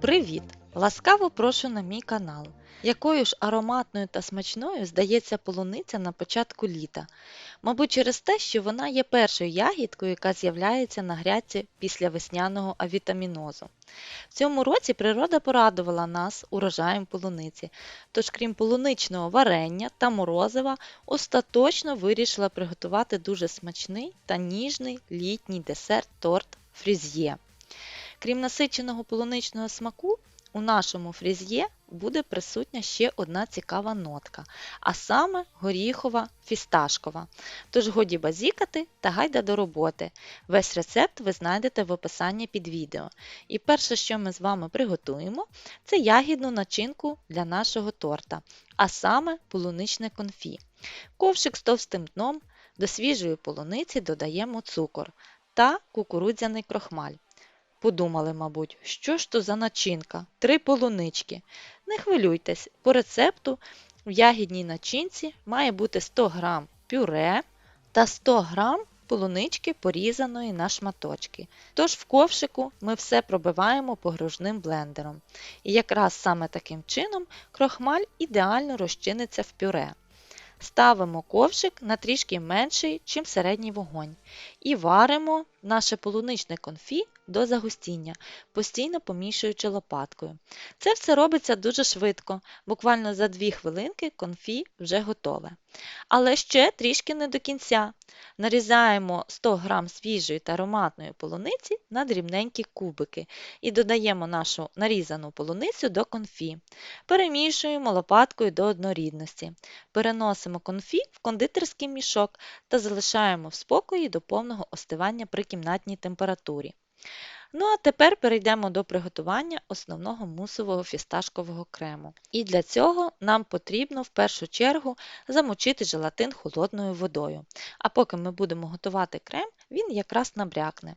Привіт! Ласкаво прошу на мій канал. Якою ж ароматною та смачною здається полуниця на початку літа? Мабуть, через те, що вона є першою ягідкою, яка з'являється на грядці після весняного авітамінозу. В цьому році природа порадувала нас урожаєм полуниці, тож, крім полуничного варення та морозива, остаточно вирішила приготувати дуже смачний та ніжний літній десерт торт фрізьє. Крім насиченого полуничного смаку, у нашому фрізьє буде присутня ще одна цікава нотка, а саме горіхова фісташкова. Тож годі базікати та гайда до роботи. Весь рецепт ви знайдете в описанні під відео. І перше, що ми з вами приготуємо, це ягідну начинку для нашого торта, а саме полуничне конфі. Ковшик з товстим дном, до свіжої полуниці додаємо цукор та кукурудзяний крохмаль. Подумали, мабуть, що ж то за начинка? Три полунички. Не хвилюйтесь, по рецепту в ягідній начинці має бути 100 г пюре та 100 г полунички порізаної на шматочки. Тож в ковшику ми все пробиваємо погружним блендером. І якраз саме таким чином крохмаль ідеально розчиниться в пюре. Ставимо ковшик на трішки менший, чим середній вогонь, і варимо наше полуничне конфі до загустіння, постійно помішуючи лопаткою. Це все робиться дуже швидко, буквально за 2 хвилинки конфі вже готове. Але ще трішки не до кінця. Нарізаємо 100 г свіжої та ароматної полуниці на дрібненькі кубики і додаємо нашу нарізану полуницю до конфі. Перемішуємо лопаткою до однорідності. Переносимо конфі в кондитерський мішок та залишаємо в спокої до повного остивання при кімнатній температурі. Ну а тепер перейдемо до приготування основного мусового фісташкового крему. І для цього нам потрібно в першу чергу замочити желатин холодною водою. А поки ми будемо готувати крем, він якраз набрякне.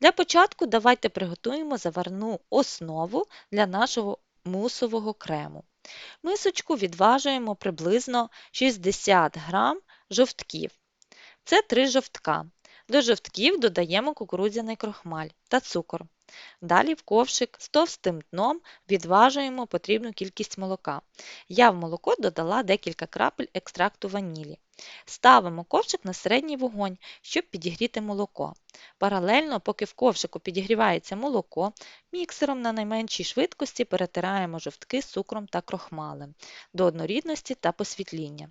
Для початку давайте приготуємо заварну основу для нашого мусового крему. Мисочку відважуємо приблизно 60 г жовтків. Це 3 жовтка. До жовтків додаємо кукурудзяний крохмаль та цукор. Далі в ковшик з товстим дном відважуємо потрібну кількість молока. Я в молоко додала декілька крапель екстракту ванілі. Ставимо ковшик на середній вогонь, щоб підігріти молоко. Паралельно, поки в ковшику підігрівається молоко, міксером на найменшій швидкості перетираємо жовтки з цукром та крохмалем до однорідності та посвітління.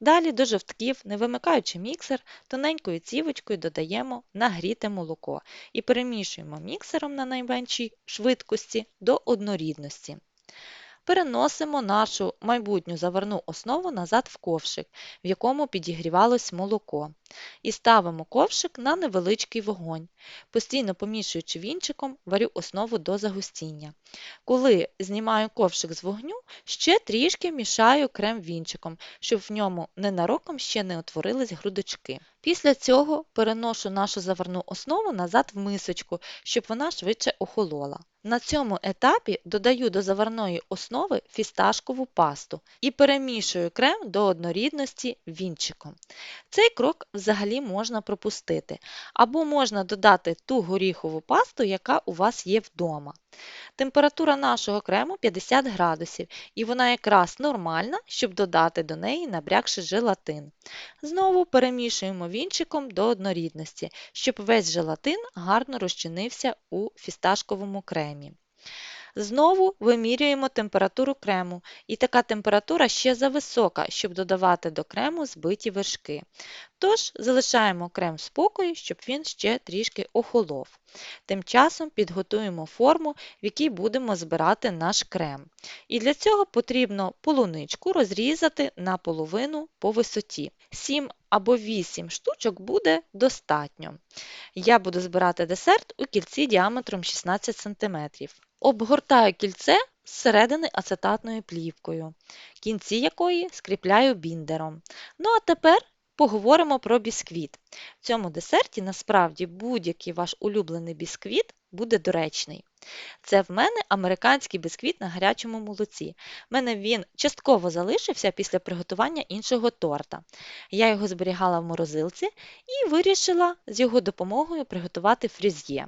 Далі до жовтків, не вимикаючи міксер, тоненькою цівочкою додаємо нагріте молоко і перемішуємо міксером на найменшій швидкості до однорідності. Переносимо нашу майбутню заварну основу назад в ковшик, в якому підігрівалось молоко, і ставимо ковшик на невеличкий вогонь, постійно помішуючи вінчиком, варю основу до загустіння. Коли знімаю ковшик з вогню, ще трішки мішаю крем вінчиком, щоб в ньому ненароком ще не утворились грудочки. Після цього переношу нашу заварну основу назад в мисочку, щоб вона швидше охолола. На цьому етапі додаю до заварної основи фісташкову пасту і перемішую крем до однорідності вінчиком. Цей крок взагалі можна пропустити, або можна додати ту горіхову пасту, яка у вас є вдома. Температура нашого крему 50 градусів, і вона якраз нормальна, щоб додати до неї набрякший желатин. Знову перемішуємо вінчиком до однорідності, щоб весь желатин гарно розчинився у фісташковому кремі. Знову вимірюємо температуру крему, і така температура ще зависока, щоб додавати до крему збиті вершки. Тож залишаємо крем в спокої, щоб він ще трішки охолов. Тим часом підготуємо форму, в якій будемо збирати наш крем. І для цього потрібно полуничку розрізати на половину по висоті. 7 або 8 штучок буде достатньо. Я буду збирати десерт у кільці діаметром 16 см. Обгортаю кільце зсередини ацетатною плівкою, кінці якої скріпляю біндером. Ну а тепер поговоримо про бісквіт. В цьому десерті насправді будь-який ваш улюблений бісквіт буде доречний. Це в мене американський бісквіт на гарячому молоці. В мене він частково залишився після приготування іншого торта. Я його зберігала в морозилці і вирішила з його допомогою приготувати фріз'є.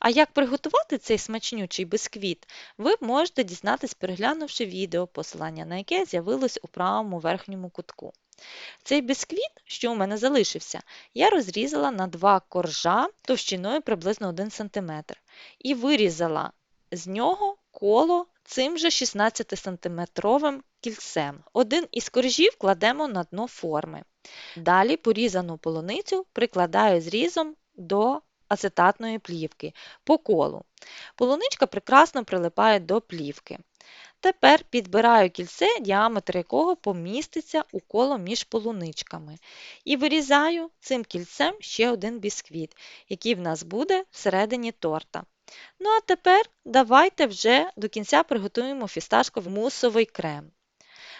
А як приготувати цей смачнючий бисквіт, ви можете дізнатись, переглянувши відео, посилання на яке з'явилось у правому верхньому кутку. Цей бисквіт, що у мене залишився, я розрізала на два коржа товщиною приблизно 1 см і вирізала з нього коло цим же 16-сантиметровим кільцем. Один із коржів кладемо на дно форми. Далі порізану полуницю прикладаю зрізом до ацетатної плівки по колу. Полуничка прекрасно прилипає до плівки. Тепер підбираю кільце, діаметр якого поміститься у коло між полуничками. І вирізаю цим кільцем ще один бісквіт, який в нас буде всередині торта. Ну а тепер давайте вже до кінця приготуємо фісташковий мусовий крем.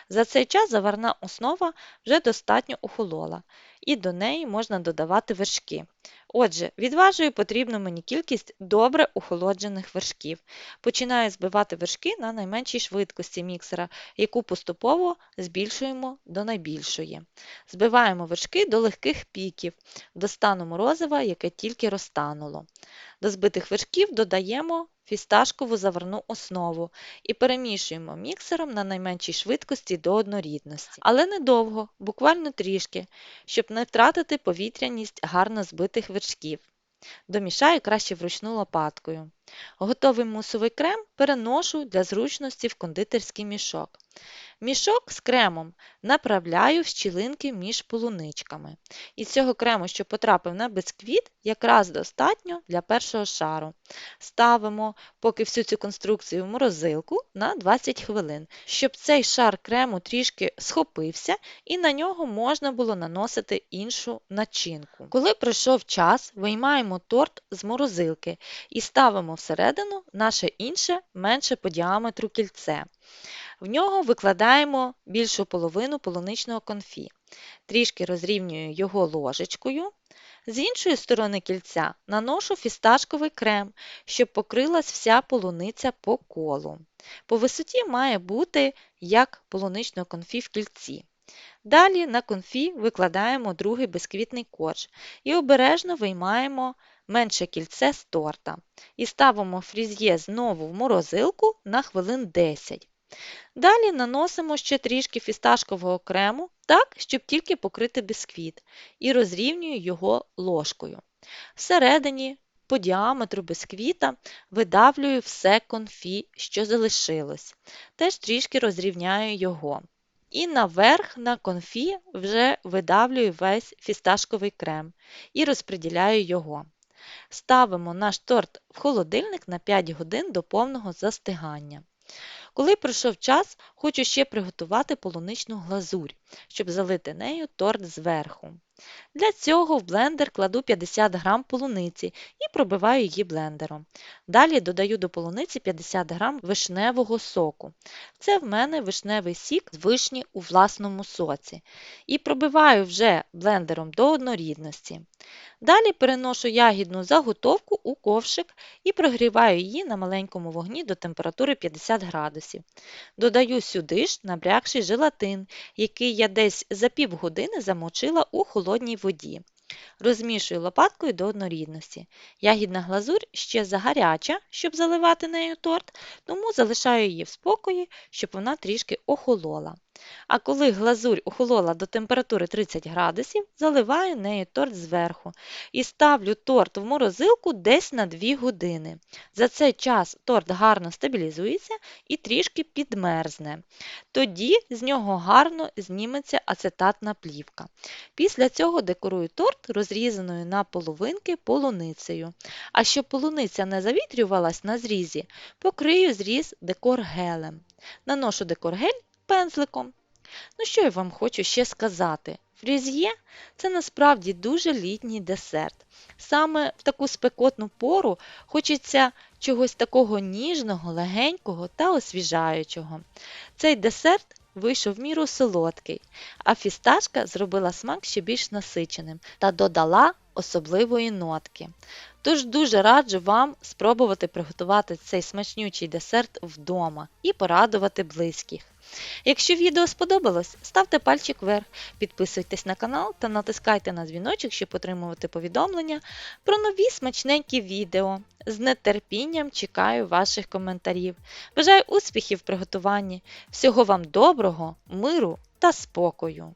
За цей час заварна основа вже достатньо охолола, і до неї можна додавати вершки. Отже, відважую потрібну мені кількість добре охолоджених вершків. Починаю збивати вершки на найменшій швидкості міксера, яку поступово збільшуємо до найбільшої. Збиваємо вершки до легких піків, до стану морозива, яке тільки розтануло. До збитих вершків додаємо фісташкову заварну основу і перемішуємо міксером на найменшій швидкості до однорідності. Але недовго, буквально трішки, щоб не втратити повітряність гарно збитих вершків. Домішаю краще вручну лопаткою. Готовий мусовий крем переношу для зручності в кондитерський мішок. Мішок з кремом направляю в щілинки між полуничками. І цього крему, що потрапив на бисквіт, якраз достатньо для першого шару. Ставимо поки всю цю конструкцію в морозилку на 20 хвилин, щоб цей шар крему трішки схопився і на нього можна було наносити іншу начинку. Коли пройшов час, виймаємо торт з морозилки і ставимо всередину наше інше менше по діаметру кільце. В нього викладаємо більшу половину полуничного конфі. Трішки розрівнюю його ложечкою. З іншої сторони кільця наношу фісташковий крем, щоб покрилась вся полуниця по колу. По висоті має бути як полуничного конфі в кільці. Далі на конфі викладаємо другий бисквітний корж і обережно виймаємо менше кільце з торта. І ставимо фріз'є знову в морозилку на хвилин 10. Далі наносимо ще трішки фісташкового крему, так, щоб тільки покрити бісквіт, і розрівнюю його ложкою. Всередині, по діаметру бісквіта, видавлюю все конфі, що залишилось, теж трішки розрівняю його. І наверх на конфі вже видавлюю весь фісташковий крем і розподіляю його. Ставимо наш торт в холодильник на 5 годин до повного застигання. Коли пройшов час, хочу ще приготувати полуничну глазурь, щоб залити нею торт зверху. Для цього в блендер кладу 50 г полуниці і пробиваю її блендером. Далі додаю до полуниці 50 г вишневого соку. Це в мене вишневий сік з вишні у власному соці. І пробиваю вже блендером до однорідності. Далі переношу ягідну заготовку у ковшик і прогріваю її на маленькому вогні до температури 50 градусів. Додаю сюди ж набрякший желатин, який я десь за півгодини замочила у холодній воді. Розмішую лопаткою до однорідності. Ягідна глазурь ще загаряча, щоб заливати нею торт, тому залишаю її в спокої, щоб вона трішки охолола. А коли глазурь охолола до температури 30 градусів, заливаю нею торт зверху і ставлю торт в морозилку десь на 2 години. За цей час торт гарно стабілізується і трішки підмерзне. Тоді з нього гарно зніметься ацетатна плівка. Після цього декорую торт розрізаною на половинки полуницею. А щоб полуниця не завітрювалась на зрізі, покрию зріз декор гелем. Наношу декор гель пензликом. Ну, що я вам хочу ще сказати? Фріз'є це насправді дуже літній десерт. Саме в таку спекотну пору хочеться чогось такого ніжного, легенького та освіжаючого. Цей десерт вийшов в міру солодкий, а фісташка зробила смак ще більш насиченим та додала особливої нотки. Тож дуже раджу вам спробувати приготувати цей смачнючий десерт вдома і порадувати близьких. Якщо відео сподобалось, ставте пальчик вверх, підписуйтесь на канал та натискайте на дзвіночок, щоб отримувати повідомлення про нові смачненькі відео. З нетерпінням чекаю ваших коментарів. Бажаю успіхів в приготуванні. Всього вам доброго, миру та спокою!